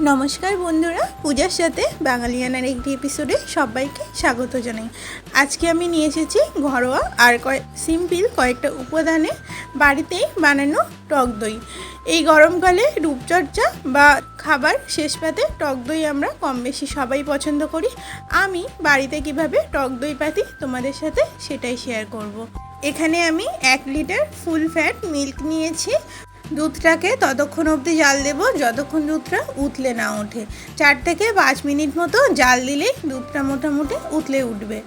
নমস্কার বন্ধুরা, পূজার সাথে বাঙালিয়ানার একটি এপিসোডে সবাইকে স্বাগত জানাই। আজকে আমি নিয়ে এসেছি ঘরোয়া আর কয়েক সিম্পল কয়েকটা উপাদানে বাড়িতেই বানানো টক দই। এই গরমকালে রূপচর্চা বা খাবার শেষ পাতে টক দই আমরা কম বেশি সবাই পছন্দ করি। আমি বাড়িতে কীভাবে টক দই পাতি তোমাদের সাথে সেটাই শেয়ার করব। এখানে আমি এক লিটার ফুল ফ্যাট মিল্ক নিয়েছি। দুধটাকে ততক্ষণ অবধি জাল দেবো। যতক্ষণ দুধটা উতলে না ওঠে। চার থেকে পাঁচ মিনিট মতো জাল দিলেই দুধটা মোটামুটি উতলে উঠবে।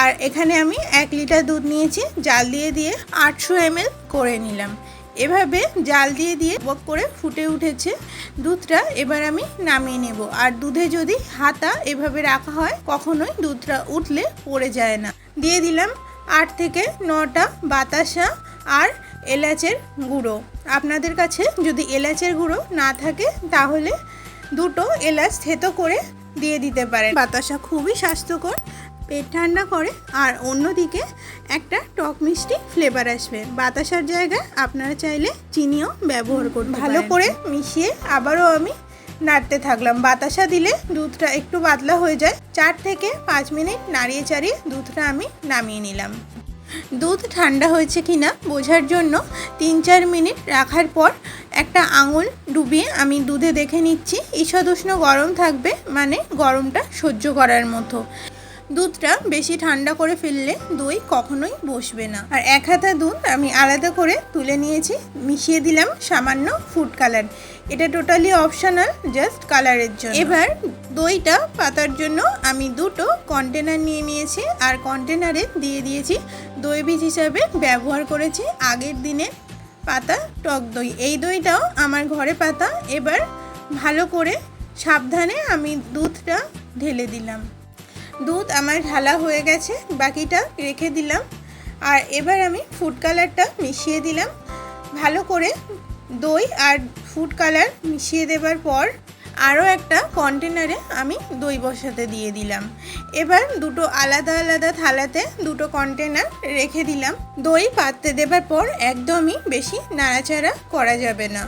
আর এখানে আমি এক লিটার দুধ নিয়েছি। জাল দিয়ে দিয়ে আটশো এমএল করে নিলাম। এভাবে জাল দিয়ে দিয়ে বক করে ফুটে উঠেছে। দুধটা এবার আমি নামিয়ে নেব। আর দুধে যদি হাতা এভাবে রাখা হয়, কখনোই দুধটা উঠলে পড়ে যায় না। দিয়ে দিলাম আট থেকে নটা বাতাসা আর এলাচের গুঁড়ো। আপনাদের কাছে যদি এলাচের গুঁড়ো না থাকে, তাহলে দুটো এলাচ থেতো করে দিয়ে দিতে পারেন। বাতাসা খুবই স্বাস্থ্যকর, পেট ঠান্ডা করে, আর অন্যদিকে একটা টক মিষ্টি ফ্লেভার আসবে। বাতাসার জায়গায় আপনারা চাইলে চিনিও ব্যবহার করুন ভালো করে মিশিয়ে আবারও আমি নাড়তে থাকলাম। বাতাসা দিলে দুধটা একটু পাতলা হয়ে যায়। চার থেকে পাঁচ মিনিট নাড়িয়ে চাড়িয়ে দুধটা আমি নামিয়ে নিলাম। দুধ ঠান্ডা হয়েছে কি না বোঝার জন্য তিন চার মিনিট রাখার পর একটা আঙুল ডুবিয়ে আমি দুধে দেখে নিচ্ছি। ঈষদ উষ্ণ গরম থাকবে মানে গরমটা সহ্য করার মতো। দুধটা বেশি ঠান্ডা করে ফেললে দই কখনোই বসবে না। আর এক হাতা দুধ আমি আলাদা করে তুলে নিয়েছি, মিশিয়ে দিলাম সামান্য ফুড কালার এটা টোটালি অপশনাল জাস্ট কালারের জন্য। এবার দইটা পাতার জন্য আমি দুটো কন্টেনার নিয়ে নিয়েছি, আর কন্টেনারে দিয়ে দিয়েছি দই বীজ হিসাবে ব্যবহার করেছি আগের দিনে পাতা টক দই। এই দইটাও আমার ঘরে পাতা। এবার ভালো করে সাবধানে আমি দুধটা ঢেলে দিলাম। দুধ আমার ঢালা হয়ে গেছে, বাকিটা রেখে দিলাম। আর এবার আমি ফুড কালারটা মিশিয়ে দিলাম। ভালো করে দই আর ফুড কালার মিশিয়ে দেবার পর আরও একটা কন্টেনারে আমি দই বসাতে দিয়ে দিলাম। এবার দুটো আলাদা আলাদা থালাতে দুটো কন্টেনার রেখে দিলাম। দই পাততে দেবার পর একদমই বেশি নাড়াচাড়া করা যাবে না।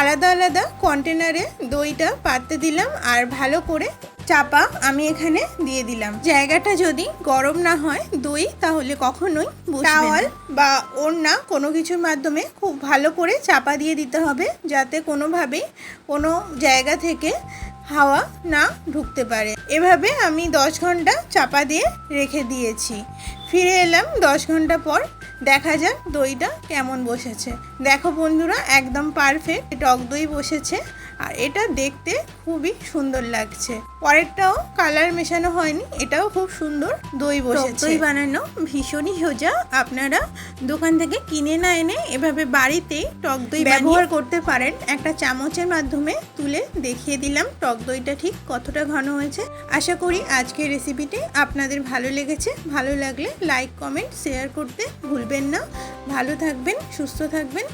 আলাদা আলাদা কন্টেনারে দইটা পাততে দিলাম আর ভালো করে চাপা আমি এখানে দিয়ে দিলাম। জায়গাটা যদি গরম না হয়, দই, তাহলে কখনোই টাওয়াল বা ওড়না কোনো কিছুর মাধ্যমে খুব ভালো করে চাপা দিয়ে দিতে হবে, যাতে কোনোভাবেই কোনো জায়গা থেকে হাওয়া না ঢুকতে পারে। এভাবে আমি দশ ঘণ্টা চাপা দিয়ে রেখে দিয়েছি। ফিরে এলাম দশ ঘণ্টা পর। দেখা যাক দইটা কেমন বসেছে। দেখো বন্ধুরা, একদম পারফেক্ট টক দই বসেছে। আর এটা দেখতে খুবই সুন্দর লাগছে। পরেরটাও কালার মেশানো হয়নি এটাও খুব সুন্দর দই বসেছে। দই বানানো ভীষণই সোজা আপনারা দোকান থেকে কিনে না এনে এভাবে বাড়িতেই টক দই ব্যবহার করতে পারেন। একটা চামচের মাধ্যমে তুলে দেখিয়ে দিলাম টক দইটা ঠিক কতটা ঘন হয়েছে। আশা করি আজকের রেসিপিটি আপনাদের ভালো লেগেছে। ভালো লাগলে লাইক কমেন্ট শেয়ার করতে ভুলবেন না। ভালো থাকবেন সুস্থ থাকবেন।